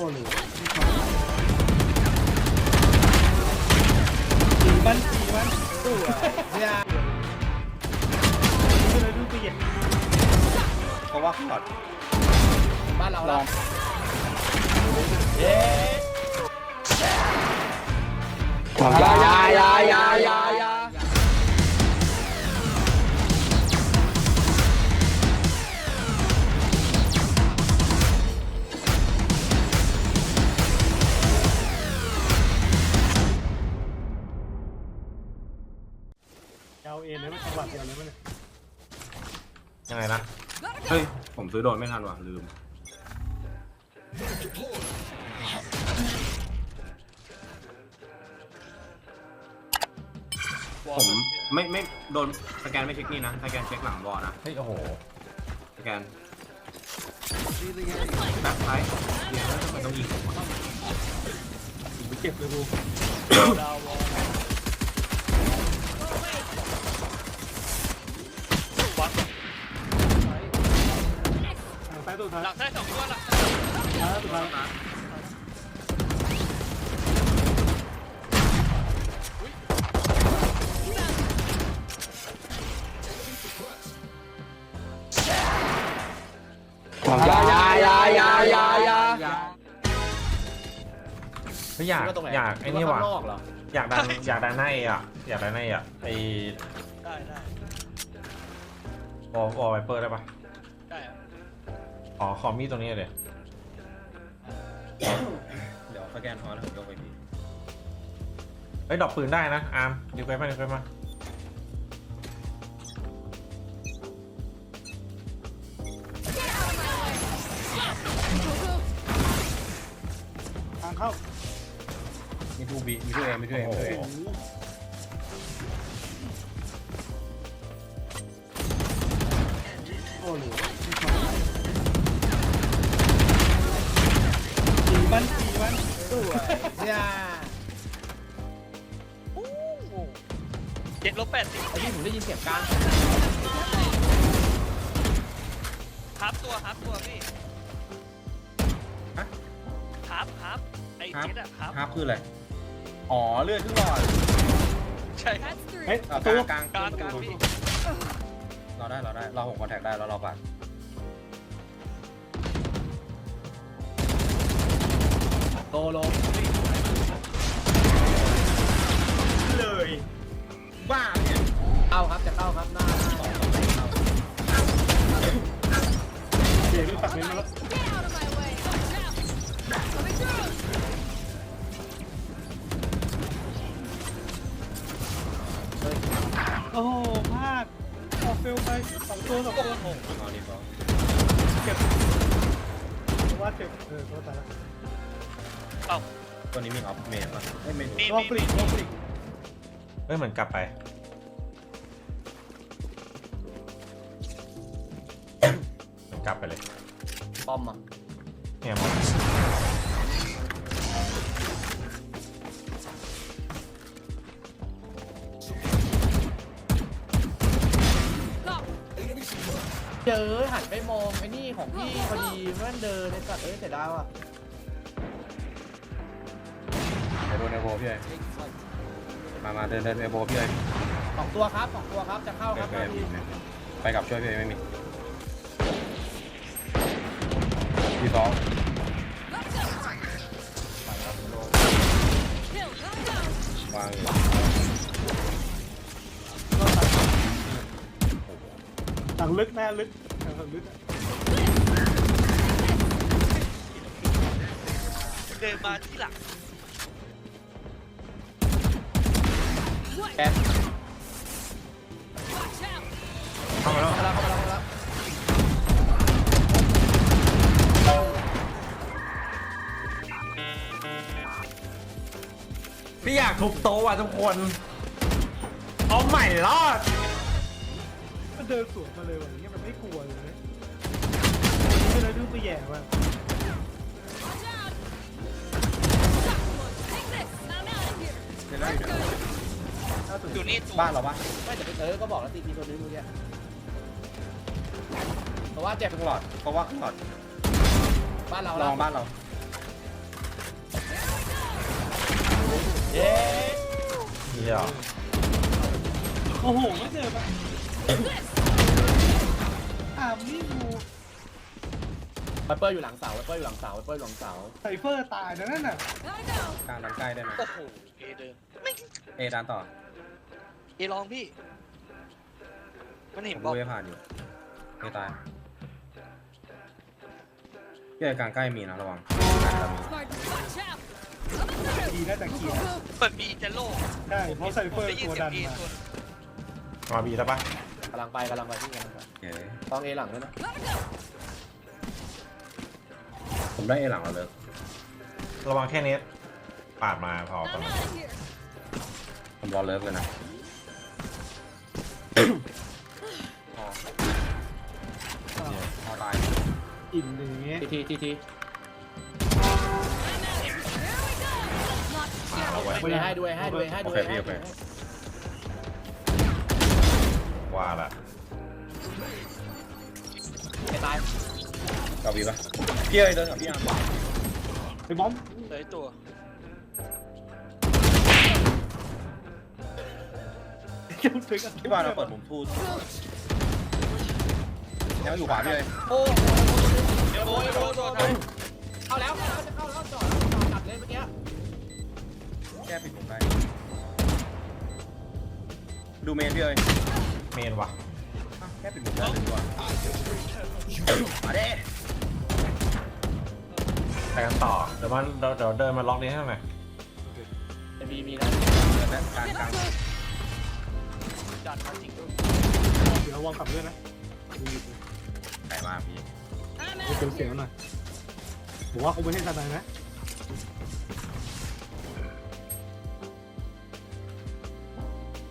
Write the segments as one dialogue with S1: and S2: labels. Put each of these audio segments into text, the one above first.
S1: อ้หรือตีมันตีมันตู้อะเนี่ยไม่เลยดูเปลี่ยน
S2: เพราะว่าขอด
S1: บ้านเรา
S2: ล
S1: เรา
S2: อง
S1: เย้
S3: ย
S1: เอาเองเลยมันจังหวะเดียวเลยมันย
S4: ยังไงนะ
S2: เฮ้ย ผมซื้อโดนไม่ทันว่ะ ลืม ผมไม่ไม่โดนสแกนไม่เช็คนี่นะสแกนเช็คหลังบอลนะ
S4: เฮ้ยโอ้โห
S2: สแกนแบ็คไซด์เดี๋ยวแล้วทำไมต้องยิงผมวะ
S1: ไปเก็บเลยกูทางซ้าย ตัวท้าย
S5: หลังได้สองตัวหลัง
S1: ท้ายตัวท้าย
S3: ยายายายายายา
S4: เฮ้ยอยากอยากไอ้นี่ว่ะอยากดันอยากดันหน้าเออะอยากดันหน้าเออะไอ้
S5: ได้ได้
S4: วอลวอลไวเปอร์ได้ปะ
S5: ได้อะ
S4: อ๋อคอมมี่ตรงนี้เลย
S2: เดี๋ยวสแกนพอแล้วผมยกไปพี่
S4: เฮ้ยดอกปืนได้นะอาร์มดีไปมาดีไปมา
S1: ทางเข้า
S2: มีทูบีมีทูเอมีทูเอ
S4: โอ้
S2: มี
S4: โห
S2: ทูเอ
S1: โอ้ห มันตีมันตู้อะเนี่ย
S5: เจ็ดลบแปดสิบ
S1: ไอ้ที่ผมได้ยินเสียงกลาง
S5: ฮับตัวฮับตัวพี่ฮับฮับไอ้เจ็ดอะฮับ
S2: ฮาร์ปคืออะไร อ๋อเลือดขึ้นหลอด
S5: ใช่
S1: เฮ้ย
S2: เอา
S1: ตู้
S2: กลาง
S5: กลางกลางพี่
S2: เราได้เราได้ เราหกคอนแทคได้แล้วเราปัด
S1: โตโล
S2: เลยบ้าเนี่ย
S1: เข้าครับจะเข้าครับหน้าเดี๋ยวตัดเม้นมาแล้ว
S6: Get out of my way! Watch out! Coming through!
S1: โอ้โหพลาดออกเฟลไปสองตัวสองตัว
S2: เอาดีกว่า
S1: เก็บว่าเก็บเออตัวตายล้ว
S5: เอ้า
S2: ตัวนี้มีออฟเมนป่ะไม่เมน
S5: มี
S1: ลอง
S5: มี
S1: ปลีกลองปลีก
S4: เฮ้ยเหมือนกลับไปเหมือนกลับไปเลย
S1: ป้อมอะ
S4: เนี่ยมอง
S1: เจอหันไปมองไอ้นี่ของพี่พอดีมันเดินในสัตว์เอ้ยเสียดายว่ะ
S2: เอโบเอโบพี่เอ้ยมามาเดินเดินเอโบพี่เอ้ย
S1: สองตัวครับสองตัวครับจะเข้า
S2: ไป
S1: ครับ
S2: ไป
S1: พี่
S2: ไปกับช่วยพี่เอ้ยไม่มีพี่สอง
S6: Kill! Knock down!
S2: วางอยู่
S1: หลังลึกแน่ลึกหลังลึก
S5: เดินมาที่หลัง
S1: แกน
S6: Watch out!
S4: เข้ามาแล้ว
S1: เข้ามาแล้วเข้ามาแล้วเข้ามาแล้ว
S4: พี่อยากทุบโต๊ะว่ะทุกคน เอาใหม่รอด
S1: มันเดินสวนมาเลยว่ะอย่างเงี้ยมันไม่กลัวเลยไม่เลยดูไปแย่ว่ะ
S6: Watch out! Take this! I'm out of here!
S2: เดินได้อยู่
S1: ถ้าถึง
S5: อยู่นี่ตัว
S2: บ้านเราปะ
S1: ไม่แต่เออก็บอกแล้วตีทีตัวนึงเมื่อกี้เพราะว่าเจ็บ
S2: ครึ่งหลอดเพราะว่าครึ่งหลอด
S1: บ้านเรา
S2: ล
S1: แล้
S2: อ
S1: ว
S2: งบ้านเรา
S3: เย้
S4: เหี้ย
S1: โอ้โหไม่เจอปะถามนี่กู
S3: ไวเปอร์อยู่หลังเสาไวเปอร์อยู่หลังเสาไวเปอร์อยู่หลังเสา
S1: ไซเฟอร์ตายนะนั่นน่ะ
S6: Gotta go.
S2: กลางดันใกล้ได้ไหม
S5: โอ้โหเอเดินไม่
S2: เอดันต่อ
S5: เอลองพี่ มัน
S2: ผ
S5: เห็น
S2: ม
S5: บอก
S2: ดูเอผ่านอยู่เอตายพี่ไอ้กลางใกล้มีนะระวังกลางจะมี
S6: Smart. Watch out. Coming through.
S1: ดีน่าจะเคลียร์
S5: เปิดบีจะโล่
S1: ใช่เพราะไซเฟอร์
S5: ได้ยิน
S1: ตัว
S5: เสีย
S1: ดั
S5: ง
S1: น
S5: เอ
S1: มา
S5: ตัว
S4: มาบีแล้วปะ
S3: กำลังไปกำลังไปที่กำลังไป
S2: เย้
S3: ต้องเอหลังด้วยนะ
S6: Gotta go.
S2: ผมได้เอหลังเราเลย
S4: ระวังแค่นี้ปาดมาพอ
S6: I'm
S4: กัน
S6: out of here.
S2: ผมรอเลิฟเลยนะ
S3: อิ่
S1: มอย่างเงี้ย
S3: ทีทีทีที
S6: I'm out. Here we go. Not
S4: มาแล้วเว้ย
S3: ดูให้ด้วยให้ด้วยให้ด้วยให้ด้วย
S4: ว่าละ
S3: ไอ้ตาย
S2: กาวีปะพี่เอ้ยเดินกับพี่อาร์ม
S1: ไอ้บอม
S5: เลยตัว
S1: เกี่ยวถึงกัน
S2: พี่บอลเราเปิดมุมทูดยังอยู่ขวาพี่เลย
S3: โอ้
S5: เอโบเอโบตัวไทย
S3: เข้าแล้วเข้าจะเข้าแล้วจอดจอดเลยเมื่อกี้
S2: แก้ปิดผมได้ดูเมนพี่เลย
S4: เมนวะ
S2: อ้าวแก้ปิดผมได้เลยดีกว่ามาเด้
S4: ไปกันต่อเดี๋ยวมันเดี๋ยวเดี๋ยวเดินมาล็อกนี้ให้หน่อย
S3: จะมีมีนะ
S2: เดินได้กลางกลาง
S5: ดันมาจริงด้วย
S1: เดี๋ยวระวังกลับด้วยนะดูอยู่
S2: ไหนมาพี่
S1: เสียว
S6: out.
S1: เสียวๆหน่อยผมว่าคงไม่ใช่ทนายนะ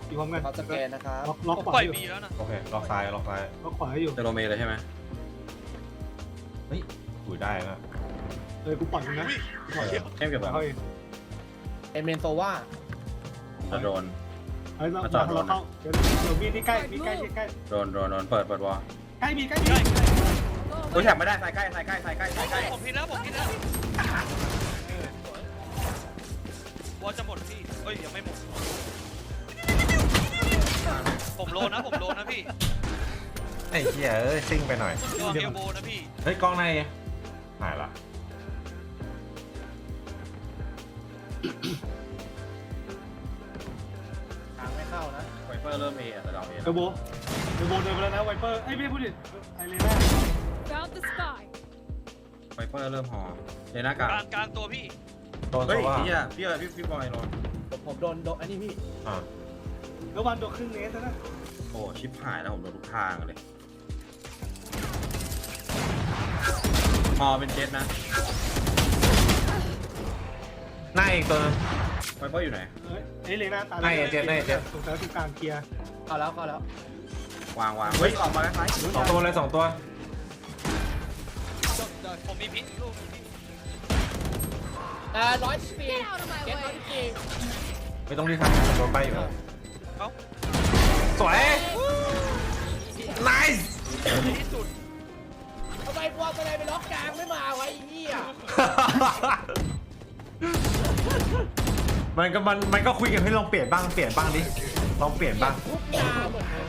S1: อีกพร้อมกัน
S3: เขาสแกนนะครับ
S1: ล็อกล็อก
S5: ผม
S1: ขวา
S5: ปล่อย
S1: อยู่
S5: บีแล้วนะ
S4: โอเคล็อกซ้ายล็อกซ้าย
S1: ล็อกขวาอยู่
S2: เจอโรเมเลยใช่ไหม
S4: เฮ้ยคุยได้นะ
S1: เออกูปล่อยมึงนะกูปล่อย
S2: เข้มเก็บแบบ
S1: เขาเอง
S3: เอเมนโซว่า
S2: จะโดน
S1: เฮ้ยเรา
S2: มาจอด
S1: เราเข้าเดี๋ยวเดี๋ยวมีที่ใกล้มีใกล้มีใกล้
S2: โดนโดนโดนเปิดเปิดวอล
S1: ใกล้มีใกล้มี
S2: โอ้ ยแถบไม่ได้ใส่ใกล้ใส่ใกล้ใส่ใกล้ใส่ใกล้
S5: ผมพิดแล้วผมพิดแล้ววอลจะหมดพี่เอ้ยยังไม่หมด ผมโลนะผมโลนะพี่
S4: ไอ้เหี้ยเอ้ยซิ่งไปหน่อย
S5: ระวังเอลโบนะพี่
S4: เฮ้ยกล้องในหายละ
S3: ทางไม่เข้านะ
S2: ไวเปอร์เริ่มเอแต่เราเอ
S1: เดโบเดโบเดินไปแล้วนะไวเปอร์เอ้ยไม่ได้พูดดิไอเลน่า
S6: Found the spy.
S2: ไวเปอร์เริ่มหอเลน่ากลาง
S5: กลางกลางตัวพี่
S4: โดน
S2: เฮ้
S4: ตั
S2: ยว
S4: ว่า
S2: พี่อะพี่อะพี่พี่บอยโดน
S3: ผมผมโดนโดนอันนี้พี่
S4: อะ
S1: แล้ววันโดนครึ่งเมตรนะ
S2: โอ้ชิปหายแล้วผมโดนทุกทางเลยหอเป็นเจ็ตนะ
S4: หน้าอีกตัวนึง
S2: ไวเปอร์อยู่ไหน
S1: เอ้ยไอเลน่าตาย
S4: ไอ้เจ็ดไอ้เจ็ด
S1: สงสัยตรงกลางเคลียร์
S3: เข้าแล้วเข้าแล้ว
S2: วางวางเฮ้ยออกมาแล้วไซส์
S4: สองตัวเลยสองตัว
S5: ผมมีพิษอีกลูกหนึงพี่
S3: อ่าร้อยสี่
S6: Get out of my
S3: เก็ตร้อย
S6: way.
S3: สี่
S4: ไม่ต้องรีบทำโดนไปอยู่
S5: เอ้า
S4: สวย nice
S5: ในที่สุด
S3: ทำไมพวกอะไรไปล็อกกลางไม่มาไวะไอ้เหี้ย
S4: มันก็มันมันก็คุยกันให้ลองเปลี่ยนบ้างเปลี่ยนบ้างดิลองเปลี่ยนบ้าง
S3: ทุกอย่างเหมือนเป๊ะ